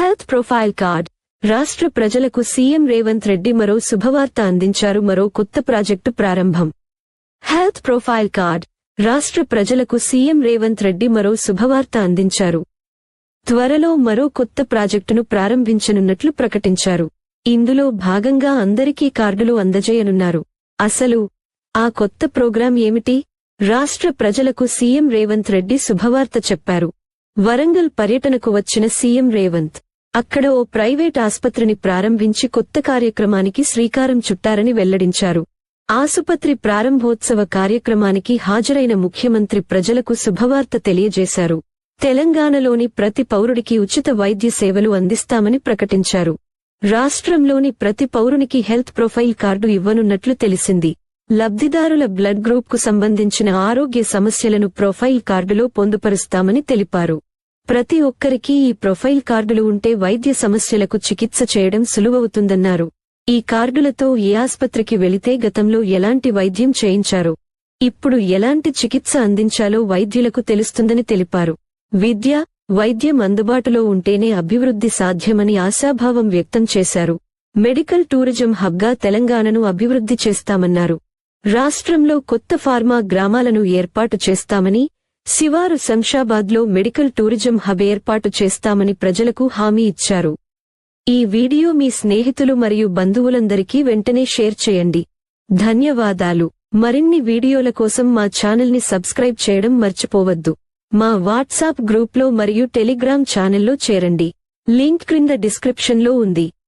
Health profile card. రాష్ట్ర ప్రజలకు CM Revanth Reddy మరో శుభవార్త అందించారు మరో కొత్త ప్రాజెక్టు ప్రారంభం. Health profile card. రాష్ట్ర ప్రజలకు సీఎం రేవంత్ రెడ్డి మరో శుభవార్త అందించారు. త్వరలో మరో కొత్త ప్రాజెక్టును ప్రారంభించనున్నట్లు ప్రకటించారు. ఇందులో భాగంగా అందరికీ కార్డులు అందజేయనున్నారు. అసలు ఆ కొత్త ప్రోగ్రాం ఏమిటి? రాష్ట్ర ప్రజలకు సీఎం రేవంత్ రెడ్డి శుభవార్త చెప్పారు. వరంగల్ పర్యటనకు వచ్చిన సీఎం రేవంత్ అక్కడ ఓ ప్రైవేట్ ఆస్పత్రిని ప్రారంభించి కొత్త కార్యక్రమానికి శ్రీకారం చుట్టారని వెల్లడించారు. ఆసుపత్రి ప్రారంభోత్సవ కార్యక్రమానికి హాజరైన ముఖ్యమంత్రి ప్రజలకు శుభవార్త తెలియజేశారు. తెలంగాణలోని ప్రతి పౌరుడికి ఉచిత వైద్య సేవలు అందిస్తామని ప్రకటించారు. రాష్ట్రంలోని ప్రతి పౌరునికి హెల్త్ ప్రొఫైల్ కార్డు ఇవ్వనున్నట్లు తెలిసింది. లబ్ధిదారుల బ్లడ్ గ్రూప్కు సంబంధించిన ఆరోగ్య సమస్యలను ప్రొఫైల్ కార్డులో పొందుపరుస్తామని తెలిపారు. ప్రతి ఒక్కరికి ఈ ప్రొఫైల్ కార్డులు ఉంటే వైద్య సమస్యలకు చికిత్స చేయడం సులువవుతుందన్నారు. ఈ కార్డులతో ఏ ఆస్పత్రికి వెళితే గతంలో ఎలాంటి వైద్యం చేయించారో? ఇప్పుడు ఎలాంటి చికిత్స అందించాలో వైద్యులకు తెలుస్తుందని తెలిపారు. విద్య వైద్యం అందుబాటులో ఉంటేనే అభివృద్ధి సాధ్యమని ఆశాభావం వ్యక్తం చేశారు. మెడికల్ టూరిజం హబ్గా తెలంగాణను అభివృద్ధి చేస్తామన్నారు. రాష్ట్రంలో కొత్త ఫార్మా గ్రామాలను ఏర్పాటు చేస్తామని శివారు శంషాబాద్లో మెడికల్ టూరిజం హబ్ ఏర్పాటు చేస్తామని ప్రజలకు హామీ ఇచ్చారు. ఈ వీడియో మీ స్నేహితులు మరియు బంధువులందరికీ వెంటనే షేర్ చేయండి. ధన్యవాదాలు. మరిన్ని వీడియోల కోసం మా ఛానల్ని సబ్స్క్రైబ్ చేయడం మర్చిపోవద్దు. మా వాట్సాప్ గ్రూప్లో మరియు టెలిగ్రామ్ ఛానల్లో చేరండి. లింక్ క్రింద డిస్క్రిప్షన్లో ఉంది.